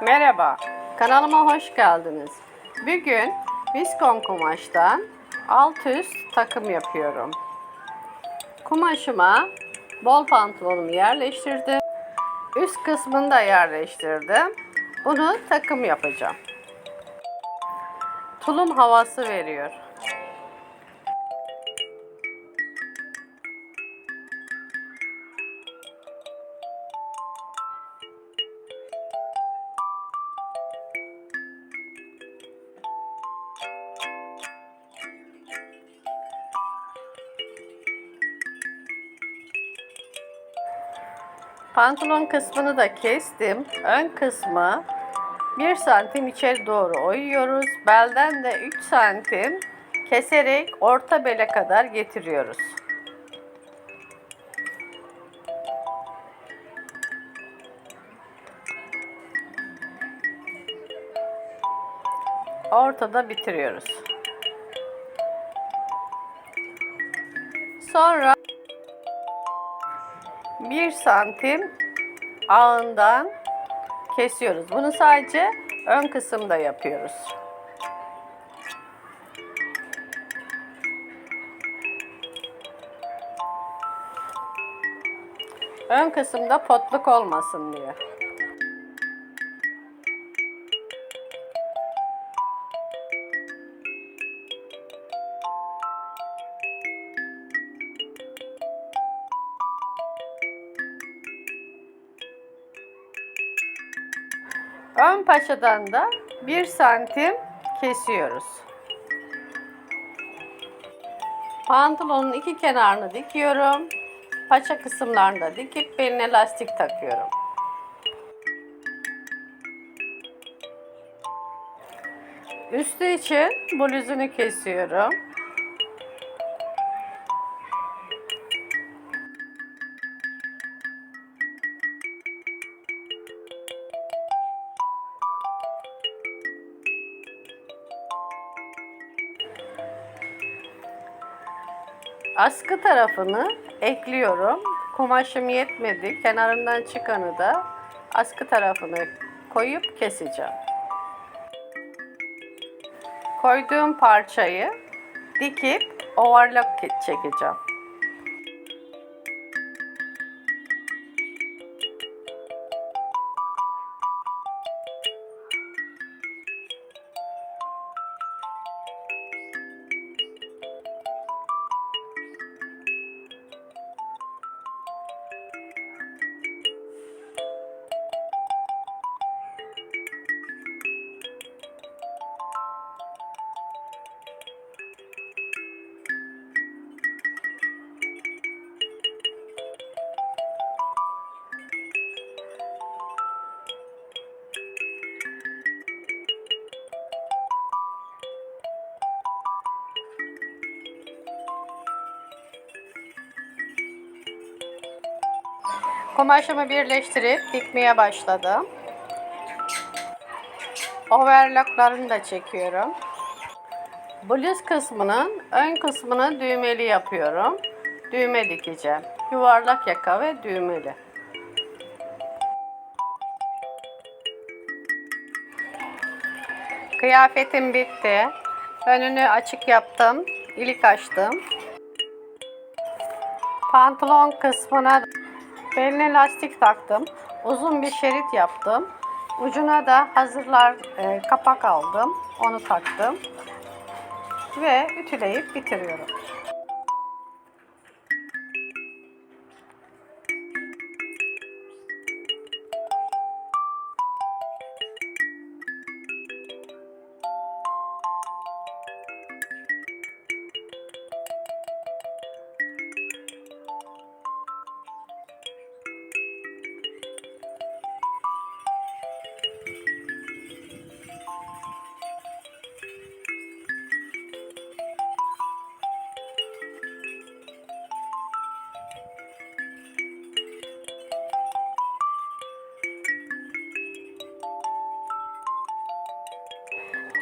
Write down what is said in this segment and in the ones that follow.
Merhaba, kanalıma hoş geldiniz. Bugün viskon kumaştan alt üst takım yapıyorum. Kumaşıma bol pantolonumu yerleştirdim. Üst kısmını da yerleştirdim. Bunu takım yapacağım. Tulum havası veriyor. Pantolon kısmını da kestim. Ön kısmı 1 santim içeri doğru oyuyoruz. Belden de 3 santim keserek orta bele kadar getiriyoruz. Ortada bitiriyoruz. Sonra 1 santim ağından kesiyoruz. Bunu sadece ön kısımda yapıyoruz. Ön kısımda potluk olmasın diye. Ön paçadan da 1 santim kesiyoruz. Pantolonun iki kenarını dikiyorum. Paça kısımlarını da dikip beline lastik takıyorum. Üstü için bluzunu kesiyorum. Askı tarafını ekliyorum. Kumaşım yetmedi. Kenarından çıkanı da askı tarafını koyup keseceğim. Koyduğum parçayı dikip overlock çekeceğim. Kumaşımı birleştirip dikmeye başladım. Overlocklarını da çekiyorum. Bluz kısmının ön kısmını düğmeli yapıyorum. Düğme dikeceğim. Yuvarlak yaka ve düğmeli. Kıyafetim bitti. Önünü açık yaptım. İlik açtım. Pantolon kısmına beline lastik taktım. Uzun bir şerit yaptım. Ucuna da hazırlar e, kapak aldım. Onu taktım. Ve ütüleyip bitiriyorum.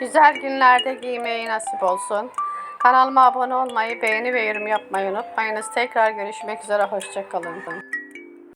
Güzel günlerde giymeyi nasip olsun. Kanalıma abone olmayı, beğeni ve yorum yapmayı unutmayınız. Tekrar görüşmek üzere. Hoşçakalın.